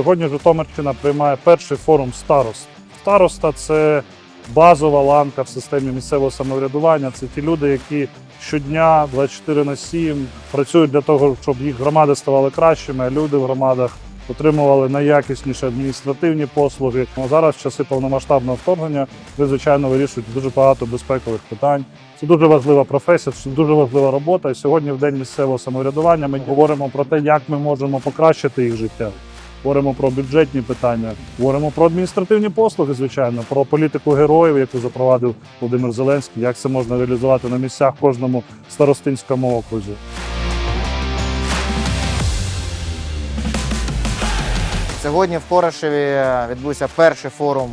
Сьогодні Житомирщина приймає перший форум старост. Староста це базова ланка в системі місцевого самоврядування. Це ті люди, які щодня 24 на 7 працюють для того, щоб їх громади ставали кращими, а люди в громадах отримували найякісніші адміністративні послуги. А зараз, в часи повномасштабного вторгнення, ви звичайно вирішуєте дуже багато безпекових питань. Це дуже важлива професія, це дуже важлива робота. І сьогодні, в день місцевого самоврядування, ми говоримо про те, як ми можемо покращити їх життя. Говоримо про бюджетні питання, говоримо про адміністративні послуги, звичайно, про політику героїв, яку запровадив Володимир Зеленський, як це можна реалізувати на місцях кожному старостинському окрузі. Сьогодні в Хорошеві відбувся перший форум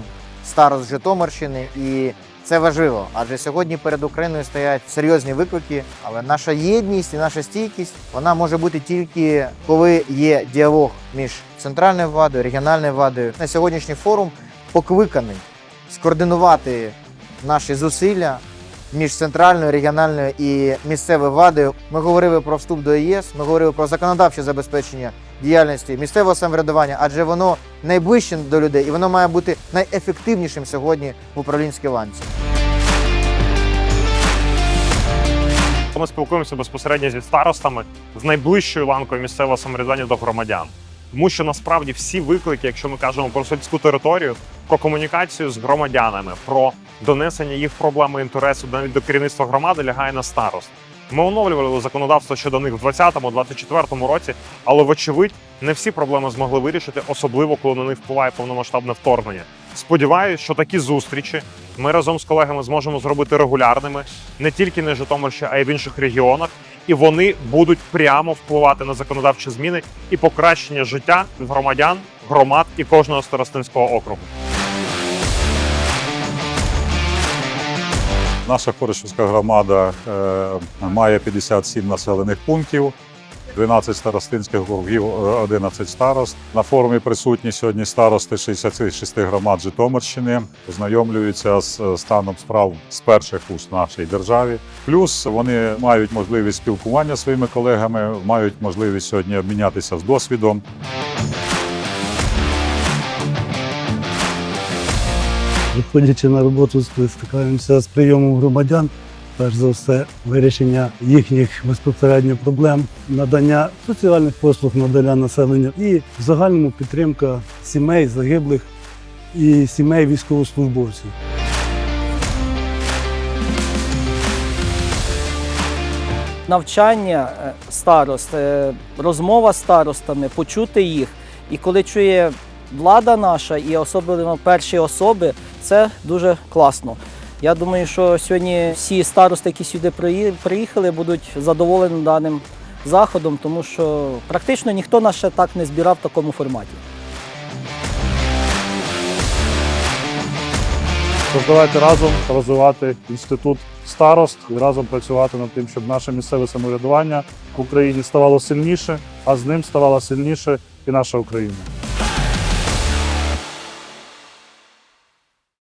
старост Житомирщини, і це важливо, адже сьогодні перед Україною стоять серйозні виклики. Але наша єдність і наша стійкість вона може бути тільки коли є діалог між центральною владою, регіональною владою. На сьогоднішній форум покликаний скоординувати наші зусилля між центральною, регіональною і місцевою владою. Ми говорили про вступ до ЄС, ми говорили про законодавче забезпечення діяльності місцевого самоврядування, адже воно найближче до людей і воно має бути найефективнішим сьогодні в управлінській ланці. Ми спілкуємося безпосередньо зі старостами з найближчою ланкою місцевого самоврядування до громадян. Тому що насправді всі виклики, якщо ми кажемо про сільську територію, про комунікацію з громадянами, про донесення їх проблем і інтересу навіть до керівництва громади лягає на старост. Ми оновлювали законодавство щодо них в 2020-2024 році, але вочевидь не всі проблеми змогли вирішити, особливо коли на них впливає повномасштабне вторгнення. Сподіваюсь, що такі зустрічі ми разом з колегами зможемо зробити регулярними не тільки на Житомирщині, а й в інших регіонах, і вони будуть прямо впливати на законодавчі зміни і покращення життя громадян, громад і кожного старостинського округу. Наша Коришівська громада е, має 57 населених пунктів, 12 старостинських округів, е, 11 старост. На форумі присутні сьогодні старости 66 громад Житомирщини, ознайомлюються з е, станом справ з перших уст нашій державі. Плюс вони мають можливість спілкування зі своїми колегами, мають можливість сьогодні обмінятися з досвідом. Виходячи на роботу, стикаємося з прийомом громадян. Перш за все, вирішення їхніх безпосередньо проблем, надання соціальних послуг надання населення і в загальному підтримка сімей загиблих і сімей військовослужбовців. навчання е, старост, е, розмова з старостами, почути їх. І коли чує влада наша і особливо перші особи, це дуже класно. Я думаю, що сьогодні всі старости, які сюди приїхали, будуть задоволені даним заходом, тому що практично ніхто нас ще так не збирав в такому форматі. Давайте разом розвивати інститут старост і разом працювати над тим, щоб наше місцеве самоврядування в Україні ставало сильніше, а з ним ставала сильніше і наша Україна.